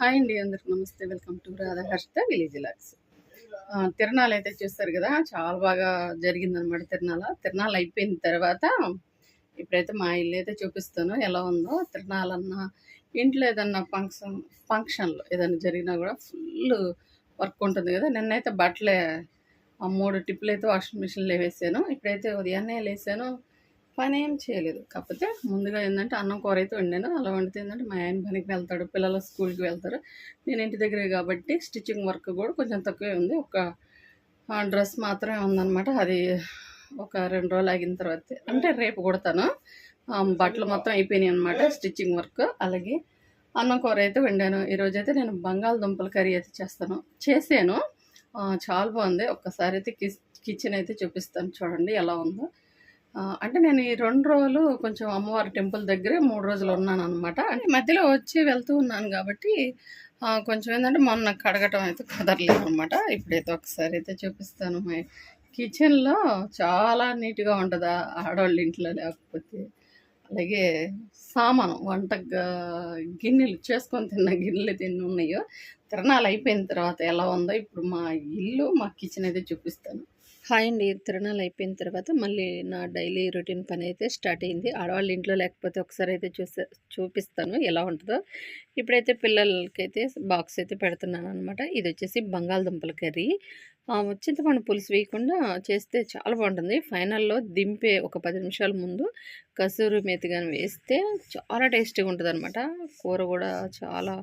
Hi అండి అందరికి నమస్తే. Welcome to Radhaharshitha village vlogs తిరణాలు అయితే చూస్తారు కదా చాలా బాగా జరిగిందనమాట తిరణాల తిరణాలు అయిపోయిన తర్వాత ఇప్పుడైతే మా ఇల్లు అయితే చూపిస్తాను ఎలా ఉందో. తిరణాలన్నా ఇంట్లో ఏదన్నా ఫంక్షన్ ఫంక్షన్లో ఏదైనా జరిగినా కూడా ఫుల్ వర్క్ ఉంటుంది కదా. నిన్నైతే బట్టలే ఆ మూడు టిప్పులు అయితే వాషింగ్ మిషన్లో వేసాను. ఇప్పుడైతే ఉదయాన్నే లేసాను. పని ఏం చేయలేదు. కాకపోతే ముందుగా ఏంటంటే అన్నం కూర అయితే వండాను. అలా వండితే ఏంటంటే మా ఆయన పనికి వెళ్తాడు పిల్లలు స్కూల్కి వెళ్తారు. నేను ఇంటి దగ్గరే కాబట్టి స్టిచ్చింగ్ వర్క్ కూడా కొంచెం తక్కువే ఉంది. ఒక డ్రెస్ మాత్రమే ఉందన్నమాట. అది ఒక రెండు రోజులు ఆగిన తర్వాత అంటే రేపు కుడతాను. బట్టలు మొత్తం అయిపోయినాయి అనమాట స్టిచ్చింగ్ వర్క్. అలాగే అన్నం కూర అయితే వండాను. ఈరోజు అయితే నేను బంగాళదుంపల కర్రీ అయితే చేస్తాను. చేసాను చాలా బాగుంది. ఒక్కసారి అయితే కిచెన్ అయితే చూపిస్తాను. చూడండి ఎలా ఉందో. అంటే నేను ఈ రెండు రోజులు కొంచెం అమ్మవారి టెంపుల్ దగ్గరే మూడు రోజులు ఉన్నాను అనమాట అంటే మధ్యలో వచ్చి వెళ్తూ ఉన్నాను కాబట్టి కొంచెం ఏంటంటే మొన్న కడగటం అయితే కుదరలేదు అనమాట ఇప్పుడైతే ఒకసారి అయితే చూపిస్తాను. కిచెన్లో చాలా నీట్గా ఉంటుంది ఆడవాళ్ళ ఇంట్లో లేకపోతే. అలాగే సామాను వంట గిన్నెలు చేసుకొని తిన్న గిన్నెలు తిన్న ఉన్నాయో. తిరణాలు అయిపోయిన తర్వాత ఎలా ఉందో ఇప్పుడు మా ఇల్లు మా కిచెన్ అయితే చూపిస్తాను. హాయ్ అండి తిరణాలు అయిపోయిన తర్వాత మళ్ళీ నా డైలీ రొటీన్ పని అయితే స్టార్ట్ అయింది. ఆడవాళ్ళ ఇంట్లో లేకపోతే ఒకసారి అయితే చూసే చూపిస్తాను ఎలా ఉంటుందో. ఇప్పుడైతే పిల్లలకైతే బాక్స్ అయితే పెడుతున్నాను అనమాట ఇది వచ్చేసి బంగాళదుంపల కర్రీ. ఆ, చింతపండు పులుసు వేయకుండా చేస్తే చాలా బాగుంటుంది. ఫైనల్లో దింపే ఒక పది నిమిషాల ముందు కసూరి మేతి కానీ వేస్తే చాలా టేస్టీగా ఉంటుంది అనమాట కూర కూడా చాలా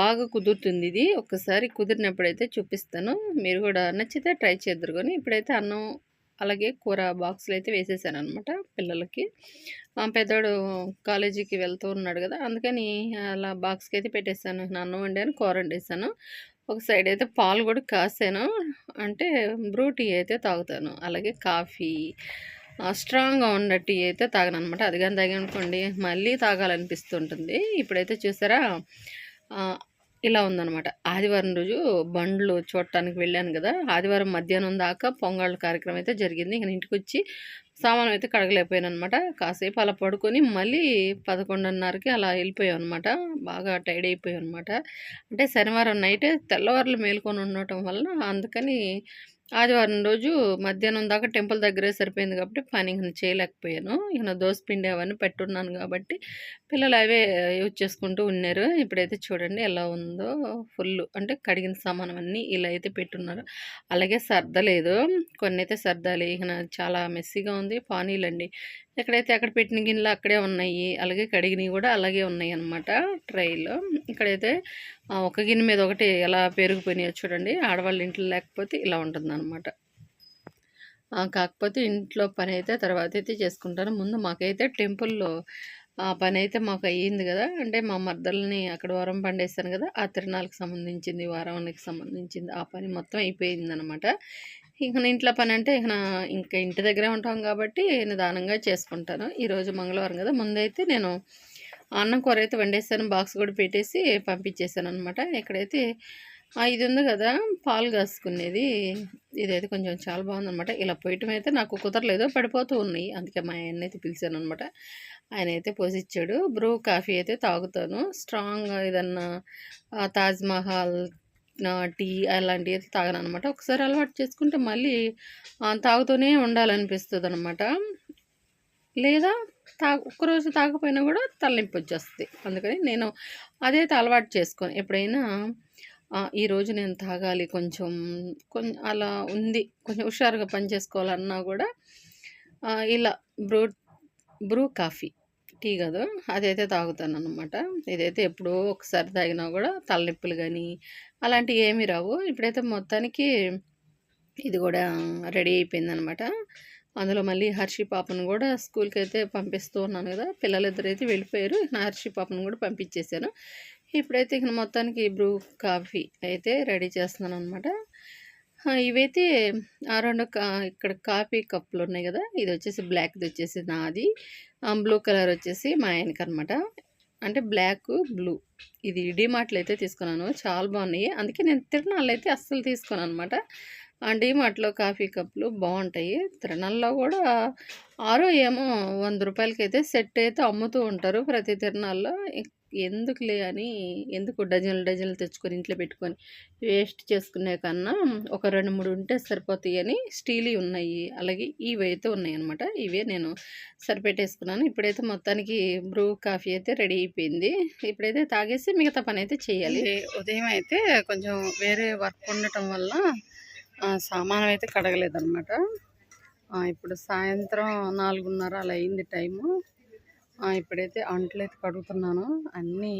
బాగా కుదురుతుంది ఇది. ఒక్కసారి కుదిరినప్పుడైతే చూపిస్తాను. మీరు కూడా నచ్చితే ట్రై చేద్దరు కానీ ఇప్పుడైతే అన్నం అలాగే కూర బాక్స్లో అయితే వేసేసాను అనమాట పిల్లలకి. పెద్దోడు కాలేజీకి వెళ్తూ ఉన్నాడు కదా అందుకని అలా బాక్స్కి అయితే పెట్టేశాను అన్నం వండాను కూర వండేసాను. ఒక సైడ్ అయితే పాలు కూడా కాసాను. అంటే బ్రూ టీ అయితే తాగుతాను. అలాగే కాఫీ స్ట్రాంగ్గా ఉన్న టీ అయితే తాగను అనమాట అది కానీ తాగనుకోండి మళ్ళీ తాగాలనిపిస్తుంటుంది. ఇప్పుడైతే చూసారా? ఇలా ఉందన్నమాట. ఆదివారం రోజు బండ్లు చూడటానికి వెళ్ళాను కదా. ఆదివారం మధ్యాహ్నం దాకా పొంగళ్ళ కార్యక్రమం అయితే జరిగింది. ఇక ఇంటికి వచ్చి సామాను అయితే కడగలేకపోయాను అనమాట కాసేపు అలా పడుకొని మళ్ళీ పదకొండున్నరకి అలా వెళ్ళిపోయాం అనమాట బాగా టైడ్ అయిపోయాం అనమాట అంటే శనివారం నైట్ తెల్లవారులు మేల్కొని ఉండటం వలన అందుకని ఆదివారం రోజు మధ్యాహ్నం దాకా టెంపుల్ దగ్గరే సరిపోయింది కాబట్టి పని ఇంక చేయలేకపోయాను. ఇక దోశ పిండి అవన్నీ పెట్టున్నాను కాబట్టి పిల్లలు అవే యూజ్ చేసుకుంటూ ఉన్నారు. ఇప్పుడైతే చూడండి ఎలా ఉందో. ఫుల్ అంటే కడిగిన సామానం అన్నీ ఇలా అయితే పెట్టున్నారు. అలాగే సర్దలేదు కొన్ని అయితే సర్దాలి. ఇక చాలా మెస్సీగా ఉంది. పానీలండి. ఎక్కడైతే అక్కడ పెట్టిన గిన్నెలు అక్కడే ఉన్నాయి అలాగే కడిగినవి కూడా అలాగే ఉన్నాయి అనమాట ట్రైలో. ఇక్కడైతే ఒక గిన్నె మీద ఒకటి ఎలా పెరిగిపోయినాయో చూడండి. ఆడవాళ్ళ ఇంట్లో లేకపోతే ఇలా ఉంటుంది అనమాట కాకపోతే ఇంట్లో పని అయితే తర్వాత అయితే చేసుకుంటాను. ముందు మాకైతే టెంపుల్లో ఆ పని అయితే మాకు అయ్యింది కదా. అంటే మా మర్దల్ని అక్కడ వారం పండేస్తాను కదా. ఆ తిరణాలకు సంబంధించింది వారానికి సంబంధించింది ఆ పని మొత్తం అయిపోయింది అనమాట ఇక ఇంట్లో పని అంటే ఇక నా ఇంకా ఇంటి దగ్గరే ఉంటాం కాబట్టి నిదానంగా చేసుకుంటాను. ఈరోజు మంగళవారం కదా ముందైతే నేను అన్నం కూర అయితే వండేసాను బాక్స్ కూడా పెట్టేసి పంపించేసాను అనమాట ఇక్కడైతే ఇది ఉంది కదా పాలు కాసుకునేది ఇదైతే కొంచెం చాలా బాగుందన్నమాట. ఇలా పోయటం అయితే నాకు కుదరలేదు పడిపోతూ ఉన్నాయి. అందుకే మా ఆయన అయితే పిలిచాను అనమాట ఆయన అయితే పోసిచ్చాడు. బ్రూ కాఫీ అయితే తాగుతాను. స్ట్రాంగ్ ఏదన్నా తాజ్మహల్ తాజ్ మహల్ టీ అలాంటివి అయితే తాగను అనమాట ఒకసారి అలవాటు చేసుకుంటే మళ్ళీ తాగుతూనే ఉండాలనిపిస్తుంది అనమాట లేదా తా ఒక్కరోజు తాగకపోయినా కూడా తలనొప్పి వచ్చేస్తుంది. అందుకని నేను అదైతే అలవాటు చేసుకొని. ఎప్పుడైనా ఈరోజు నేను తాగాలి కొంచెం కొంచెం అలా ఉంది కొంచెం హుషారుగా పని చేసుకోవాలన్నా కూడా ఇలా బ్రూ బ్రూ కాఫీ టీ కదా. అదైతే తాగుతాను అనమాట ఇదైతే ఎప్పుడో ఒకసారి తాగినా కూడా తలనొప్పులు కానీ అలాంటివి ఏమీ రావు. ఇప్పుడైతే మొత్తానికి ఇది కూడా రెడీ అయిపోయిందనమాట అందులో మళ్ళీ హర్షి పాపను కూడా స్కూల్కి అయితే పంపిస్తూ ఉన్నాను కదా. పిల్లలిద్దరు అయితే వెళ్ళిపోయారు. నా హర్షి పాపను కూడా పంపించేశాను. ఇప్పుడైతే ఇక మొత్తానికి బ్రూ కాఫీ అయితే రెడీ చేస్తున్నాను అనమాట ఇవైతే ఆ రెండు కా ఇక్కడ కాఫీ కప్పులు ఉన్నాయి కదా. ఇది వచ్చేసి బ్లాక్ది వచ్చేసి నాది. బ్లూ కలర్ వచ్చేసి మా ఆయనకి అనమాట అంటే బ్లాక్ బ్లూ. ఇది డిమార్ట్లో అయితే తీసుకున్నాను. చాలా బాగున్నాయి. అందుకే నేను తిరణాలు అయితే అస్సలు తీసుకున్నాను అనమాట ఆ డిమార్ట్లో కాఫీ కప్పులు బాగుంటాయి. తిరణాల్లో కూడా ఆరో ఏమో వంద రూపాయలకైతే సెట్ అయితే అమ్ముతూ ఉంటారు ప్రతి తిరణాల్లో ఎందుకులే అని ఎందుకు డజన్లు డజన్లు తెచ్చుకొని ఇంట్లో పెట్టుకొని వేస్ట్ చేసుకునే కన్నా ఒక రెండు మూడు ఉంటే సరిపోతాయి అని స్టీలీ ఉన్నాయి. అలాగే ఇవి అయితే ఉన్నాయి అనమాట ఇవే నేను సరిపెట్టేసుకున్నాను. ఇప్పుడైతే మొత్తానికి బ్రూ కాఫీ అయితే రెడీ అయిపోయింది. ఇప్పుడైతే తాగేసి మిగతా పని అయితే చేయాలి. ఉదయం అయితే కొంచెం వేరే వర్క్ ఉండటం వల్ల సామానం అయితే కడగలేదన్నమాట. ఇప్పుడు సాయంత్రం నాలుగున్నర అలా అయింది టైము. ఇప్పుడైతే అంట్లు అయితే కడుగుతున్నాను. అన్నీ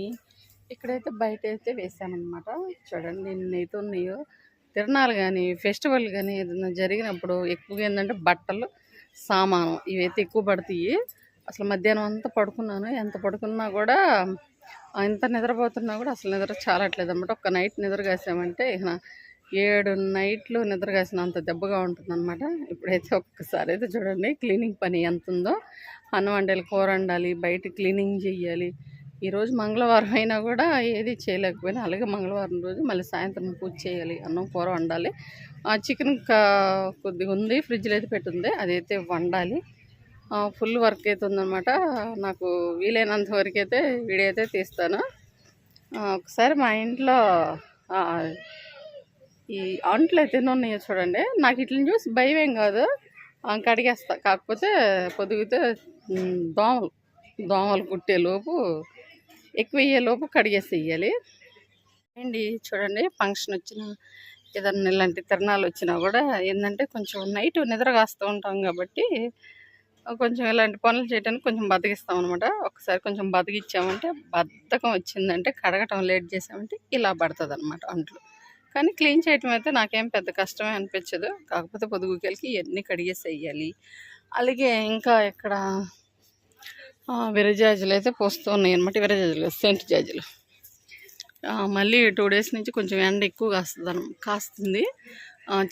ఇక్కడైతే బయట అయితే వేసానమాట చూడండి ఎన్నైతే ఉన్నాయో. తిరణాలు కానీ ఫెస్టివల్ కానీ ఏదైనా జరిగినప్పుడు ఎక్కువగా ఏంటంటే బట్టలు సామాను ఇవైతే ఎక్కువ పడతాయి. అసలు మధ్యాహ్నం అంతా పడుకున్నాను. ఎంత పడుకున్నా కూడా ఎంత నిద్రపోతున్నా కూడా అసలు నిద్ర చాలట్లేదు అనమాట ఒక నైట్ నిద్ర కాసామంటే ఇక ఏడు నైట్లు నిద్ర కాసినంత దెబ్బగా ఉంటుందన్నమాట. ఇప్పుడైతే ఒక్కసారి అయితే చూడండి క్లీనింగ్ పని ఎంత ఉందో అన్నం వండాలి కూర వండాలి బయట క్లీనింగ్ చేయాలి ఈరోజు మంగళవారం అయినా కూడా ఏది చేయలేకపోయినా అలాగే మంగళవారం రోజు మళ్ళీ సాయంత్రం పూజ చేయాలి అన్నం కూర వండాలి. ఆ చికెన్ కొద్దిగా ఉంది ఫ్రిడ్జ్లో అయితే పెట్టుంది అదైతే వండాలి. ఫుల్ వర్క్ అయితే ఉందన్నమాట నాకు వీలైనంత వరకు అయితే వీడియో అయితే తీస్తాను. ఒకసారి మా ఇంట్లో ఈ అంట్లు అయితే ఉన్నాయో చూడండి. నాకు ఇట్లని చూసి భయం ఏం కాదు కడిగేస్తా కాకపోతే పొదిగితే దోమలు దోమలు కుట్టేలోపు ఎక్కువ అయ్యేలోపు కడిగేసేయాలి. అండి చూడండి ఫంక్షన్ వచ్చిన ఏదన్నా ఇలాంటి తిరణాలు వచ్చినా కూడా ఏంటంటే కొంచెం నైట్ నిద్ర కాస్తూ ఉంటాం కాబట్టి కొంచెం ఇలాంటి పనులు చేయడానికి కొంచెం బతికిస్తాం అనమాట ఒకసారి కొంచెం బతికిచ్చామంటే బద్ధకం వచ్చిందంటే కడగటం లేట్ చేసామంటే ఇలా పడుతుంది అనమాట అంట్లు. కానీ క్లీన్ చేయటం అయితే నాకేం పెద్ద కష్టమే అనిపించదు. కాకపోతే పొదుగుకెళ్ళకి ఇవన్నీ కడిగేసి వేయాలి అలాగే ఇంకా ఇక్కడ విరజాజులు అయితే పోస్తూ ఉన్నాయి అనమాట విరజాజులు సెంట్ జాజులు. మళ్ళీ టూ డేస్ నుంచి కొంచెం ఎండ ఎక్కువ కాస్తుంది. అన్న కాస్తుంది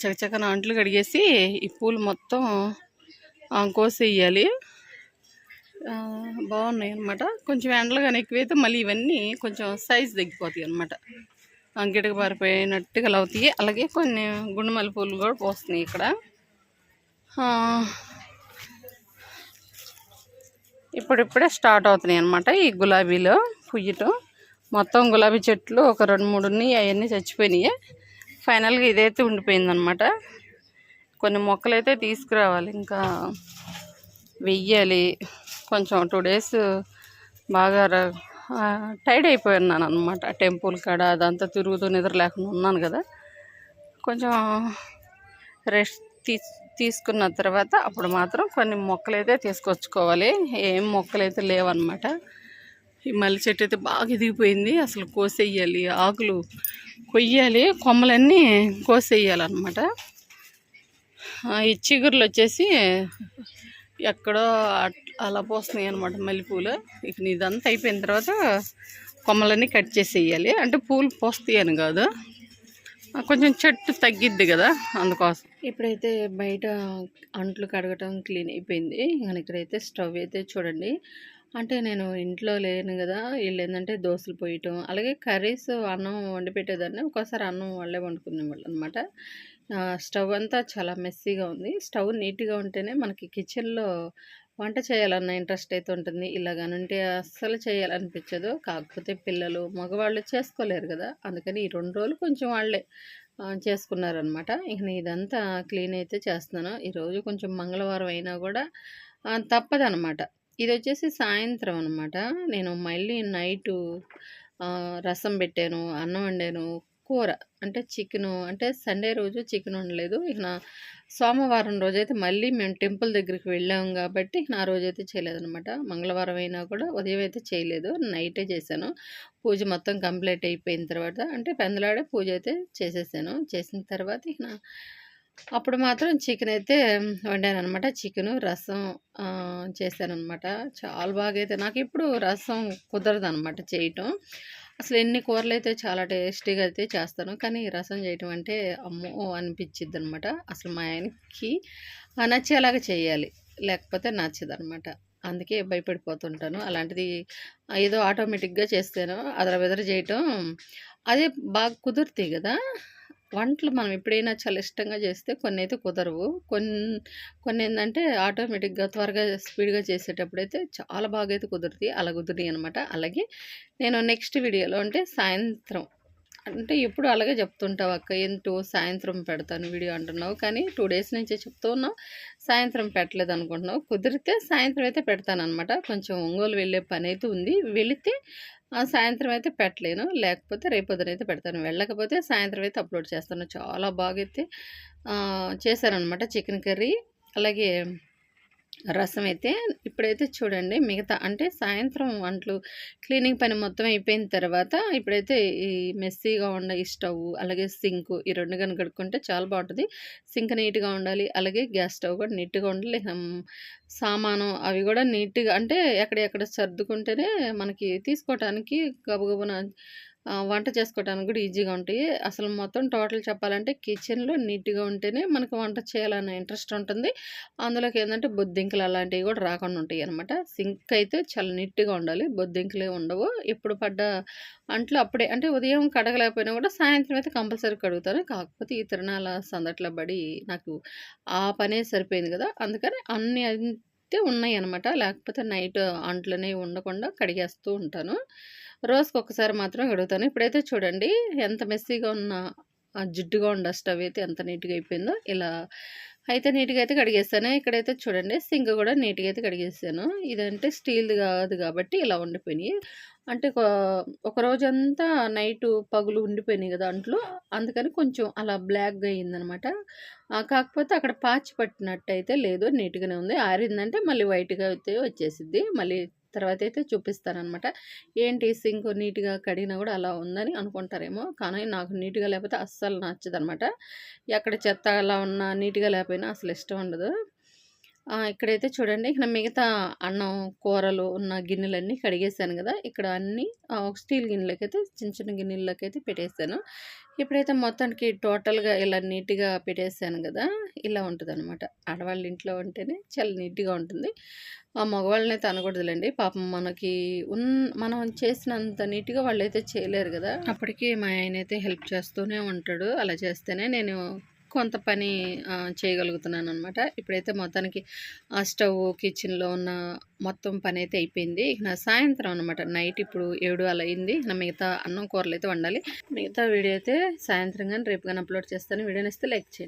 చకచకన అంట్లు కడిగేసి ఈ పూలు మొత్తం కోసేయాలి. బాగున్నాయి అనమాట కొంచెం ఎండలు కానీ ఎక్కువైతే మళ్ళీ ఇవన్నీ కొంచెం సైజ్ తగ్గిపోతాయి అనమాట గిటక పారిపోయినట్టుగా అవుతాయి అలాగే కొన్ని గుండెమల్లి పూలు కూడా పోస్తున్నాయి ఇక్కడ. ఇప్పుడిప్పుడే స్టార్ట్ అవుతున్నాయి అనమాట ఈ గులాబీలో పుయ్యటం. మొత్తం గులాబీ చెట్లు ఒక రెండు మూడు ఉన్నాయి అవన్నీ చచ్చిపోయినాయి. ఫైనల్గా ఇదైతే ఉండిపోయిందనమాట కొన్ని మొక్కలు అయితే తీసుకురావాలి ఇంకా వెయ్యాలి. కొంచెం టూ డేస్ బాగా ర- ఆ, టైర్డ్ అయిపోయినాను అనమాట టెంపుల్ కాడ అదంతా తిరుగుతూ నిద్ర లేకుండా ఉన్నాను కదా. కొంచెం రెస్ట్ తీసు తీసుకున్న తర్వాత అప్పుడు మాత్రం కొన్ని మొక్కలు అయితే తీసుకొచ్చుకోవాలి. ఏం మొక్కలు అయితే లేవన్నమాట. ఈ మల్లి చెట్టు అయితే బాగా ఎదిగిపోయింది. అసలు కోసేయాలి. ఆకులు కొయ్యాలి. కొమ్మలన్నీ కోసేయాలన్నమాట. ఈ చిగురులు వచ్చేసి ఎక్కడో అలా పోస్తున్నాయి అనమాట మల్లెపూలు. ఇక ఇదంతా అయిపోయిన తర్వాత కొమ్మలన్నీ కట్ చేసేయాలి. అంటే పూలు పోస్తాయని కాదు. కొంచెం చెట్టు తగ్గిద్ది కదా అందుకోసం. ఇప్పుడైతే బయట అంట్లు కడగటం క్లీన్ అయిపోయింది. ఇంకా ఇక్కడైతే స్టవ్ అయితే చూడండి. అంటే నేను ఇంట్లో లేను కదా వీళ్ళు ఏంటంటే దోశలు పోయటం అలాగే కర్రీస్ అన్నం వండి పెట్టేదాన్ని. ఒక్కోసారి అన్నం వాళ్ళే వండుకునేవాళ్ళు అనమాట స్టవ్ అంతా చాలా మెస్సీగా ఉంది. స్టవ్ నీట్గా ఉంటేనే మనకి కిచెన్లో వంట చేయాలన్న ఇంట్రెస్ట్ అయితే ఉంటుంది. ఇలాగనుంటే అస్సలు చేయాలనిపించదు. కాకపోతే పిల్లలు మగవాళ్ళు చేసుకోలేరు కదా. అందుకని ఈ రెండు రోజులు కొంచెం వాళ్ళే. చేసుకున్నారనమాట ఇక నేను ఇదంతా క్లీన్ అయితే చేస్తున్నాను. ఈరోజు కొంచెం మంగళవారం అయినా కూడా తప్పదనమాట ఇది వచ్చేసి సాయంత్రం అనమాట నేను మళ్ళీ నైటు రసం పెట్టాను అన్నం వండాను కూర. అంటే చికెను అంటే సండే రోజు చికెన్ వండలేదు. ఇక నా సోమవారం రోజైతే మళ్ళీ మేము టెంపుల్ దగ్గరికి వెళ్ళాము కాబట్టి నా రోజైతే చేయలేదనమాట మంగళవారం అయినా కూడా ఉదయం అయితే చేయలేదు. నైటే చేశాను. పూజ మొత్తం కంప్లీట్ అయిపోయిన తర్వాత అంటే పెందలాడే పూజ అయితే చేసేసాను. చేసిన తర్వాత ఇక నా- అప్పుడు మాత్రం చికెన్ అయితే వండాను అనమాట చికెను రసం చేశాను అనమాట చాలా బాగా అయితే నాకు ఇప్పుడు రసం కుదరదు అనమాట చేయటం. అసలు ఎన్ని కూరలు అయితే చాలా టేస్టీగా అయితే చేస్తాను. కానీ ఈ రసం చేయటం అంటే అమ్మో అనిపించిద్ది అనమాట అసలు మా ఆయనకి ఆ నచ్చేలాగా చేయాలి లేకపోతే నచ్చదు అనమాట అందుకే భయపడిపోతుంటాను. అలాంటిది ఏదో ఆటోమేటిక్గా చేస్తాను అదర బెదర చేయటం అదే బాగా కుదురుతాయి కదా. వంటలు మనం ఎప్పుడైనా చాలా ఇష్టంగా చేస్తే కొన్ని అయితే కుదరవు. కొన్ని కొన్ని ఏంటంటే ఆటోమేటిక్గా త్వరగా స్పీడ్గా చేసేటప్పుడైతే చాలా బాగా అయితే కుదురుతాయి. అలా కుదిరినాయి అనమాట అలాగే నేను నెక్స్ట్ వీడియోలో అంటే సాయంత్రం అంటే ఎప్పుడు అలాగే చెప్తుంటావు అక్క. ఏంటో సాయంత్రం పెడతాను వీడియో అంటున్నావు. కానీ టూ డేస్ నుంచే చెప్తూ ఉన్నావు. సాయంత్రం పెట్టలేదు అనుకుంటున్నావు కుదిరితే సాయంత్రం అయితే పెడతాను అనమాట కొంచెం ఒంగోలు వెళ్ళే పని అయితే ఉంది. వెళితే సాయంత్రం అయితే పెట్టలేను. లేకపోతే రేపొద్దున అయితే పెడతాను. వెళ్ళకపోతే సాయంత్రం అయితే అప్లోడ్ చేస్తాను. చాలా బాగా అయితే అనమాట చికెన్ కర్రీ. అలాగే రసం అయితే ఇప్పుడైతే చూడండి మిగతా అంటే సాయంత్రం వంటలు క్లీనింగ్ పని మొత్తం అయిపోయిన తర్వాత ఇప్పుడైతే ఈ మెస్సీగా ఉండ ఈ స్టవ్ అలాగే సింక్ ఈ రెండు కానీ కడుక్కుంటే చాలా బాగుంటుంది. సింక్ నీట్గా ఉండాలి అలాగే గ్యాస్ స్టవ్ కూడా నీట్గా ఉండాలి. సామాను అవి కూడా నీట్గా అంటే ఎక్కడెక్కడ సర్దుకుంటేనే మనకి తీసుకోవటానికి గబగబున వంట చేసుకోవడానికి కూడా ఈజీగా ఉంటాయి. అసలు మొత్తం టోటల్ చెప్పాలంటే కిచెన్లో నీట్గా ఉంటేనే మనకు వంట చేయాలన్న ఇంట్రెస్ట్ ఉంటుంది. అందులోకి ఏంటంటే బొద్దింకలు అలాంటివి కూడా రాకుండా ఉంటాయి అనమాట సింక్ అయితే చాలా నీట్గా ఉండాలి. బొద్దింకలే ఉండవు. ఇప్పుడు పడ్డ అంట్లో అప్పుడే అంటే ఉదయం కడగలేకపోయినా కూడా సాయంత్రం అయితే కంపల్సరీ కడుగుతాను. కాకపోతే ఈ తిరణాల సందట్లో పడి నాకు ఆ పనే సరిపోయింది కదా! అందుకని అన్ని అయితే ఉన్నాయి అనమాట లేకపోతే నైట్ అంట్లోనే ఉండకుండా కడిగేస్తూ ఉంటాను. రోజుకి ఒకసారి మాత్రం కడుగుతాను ఇప్పుడైతే చూడండి ఎంత మెస్సీగా ఉన్న జిడ్డుగా ఉన్న స్టవ్ అయితే ఎంత నీట్గా అయిపోయిందో ఇలా అయితే నీట్గా అయితే కడిగేస్తాను. ఇక్కడైతే చూడండి సింక్ కూడా నీట్గా అయితే కడిగేసాను ఇదంటే స్టీల్ది కాదు కాబట్టి ఇలా ఉండిపోయినాయి. అంటే ఒక రోజంతా నైట్ పగులు ఉండిపోయినాయి కదా అంట్లో. అందుకని కొంచెం అలా బ్లాక్గా అయిందనమాట. కాకపోతే అక్కడ పాచి పట్టినట్టు అయితే లేదు నీట్గానే ఉంది. ఆరిందంటే మళ్ళీ వైట్గా అయితే వచ్చేసిద్ది. మళ్ళీ తర్వాత అయితే చూపిస్తారనమాట. ఏంటి సింక్ నీట్గా కడిగినా కూడా అలా ఉందని అనుకుంటారేమో. కానీ నాకు నీట్గా లేకపోతే అస్సలు నచ్చదు అనమాట ఎక్కడ చెత్త అలా ఉన్నా నీట్గా లేకపోయినా అసలు ఇష్టం ఉండదు. ఇక్కడైతే చూడండి. ఇక్కడ మిగతా అన్నం కూరలు ఉన్న గిన్నెలన్నీ కడిగేసాను కదా. ఇక్కడ అన్నీ స్టీల్ గిన్నెలకైతే చిన్న చిన్న గిన్నెలకైతే పెట్టేసాను ఇప్పుడైతే మొత్తానికి టోటల్గా ఇలా నీట్గా పెట్టేసాను కదా. ఇలా ఉంటుంది అనమాట ఆడవాళ్ళ ఇంట్లో ఉంటేనే చాలా నీట్గా ఉంటుంది. ఆ మగవాళ్ళని అయితే అనకూడదులేండి. పాపం మనకి ఉన్ మనం చేసినంత నీట్గా వాళ్ళు అయితే చేయలేరు కదా. అప్పటికి మా ఆయన అయితే హెల్ప్ చేస్తూనే ఉంటాడు. అలా చేస్తేనే నేను కొంత పని చేయగలుగుతున్నాను అనమాట ఇప్పుడైతే మొత్తానికి ఆ స్టవ్ కిచెన్లో ఉన్న మొత్తం పని అయితే అయిపోయింది. ఇక సాయంత్రం అనమాట నైట్ ఇప్పుడు ఏడు అలా అయింది. నా మిగతా అన్నం కూరలు అయితే వండాలి. మిగతా వీడియో అయితే సాయంత్రం కానీ రేపు కానీ అప్లోడ్ చేస్తాను. వీడియోని ఇస్తే లైక్ చేయండి.